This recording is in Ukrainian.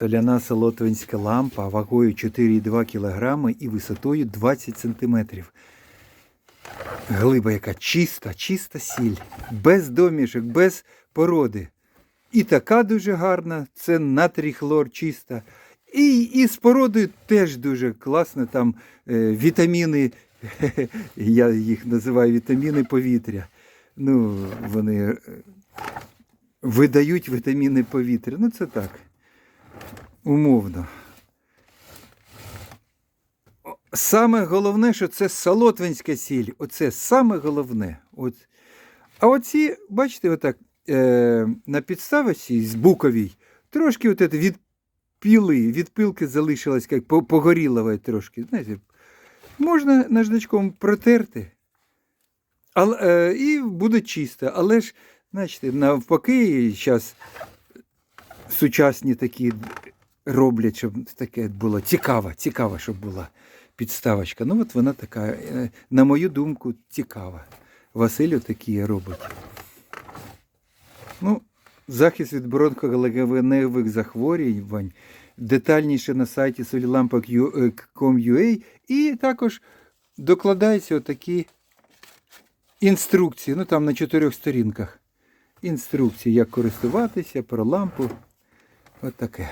Соляна солотвинська лампа вагою 4,2 кг і висотою 20 см. Глиба яка чиста, чиста сіль, без домішок, без породи. І така дуже гарна, це натрій хлор чиста. І, і з породою теж дуже класно, там е, вітаміни, я їх називаю вітаміни повітря. Ну, вони е, видають вітаміни повітря. Ну, це так. Умовно. Саме головне, що це солотвинська сіль. Оце саме головне. От. А оці, бачите, отак, е, на підставочці з буковій, трошки от від піли, від пилки залишилось, як по- погорілове трошки. Знаєте, можна наждачком протерти, але, е, і буде чисто. Але ж, знаєте, навпаки, зараз сучасні такі роблять, щоб таке було цікаво, цікаво, щоб була підставочка. Ну, от вона така, е, на мою думку, цікава. Василю такі робить. Ну, захист від бронхоголовиневих захворювань детальніше на сайті solilampa.com.ua і також докладаються отакі інструкції, ну там на чотирьох сторінках. Інструкції, як користуватися, про лампу. От таке.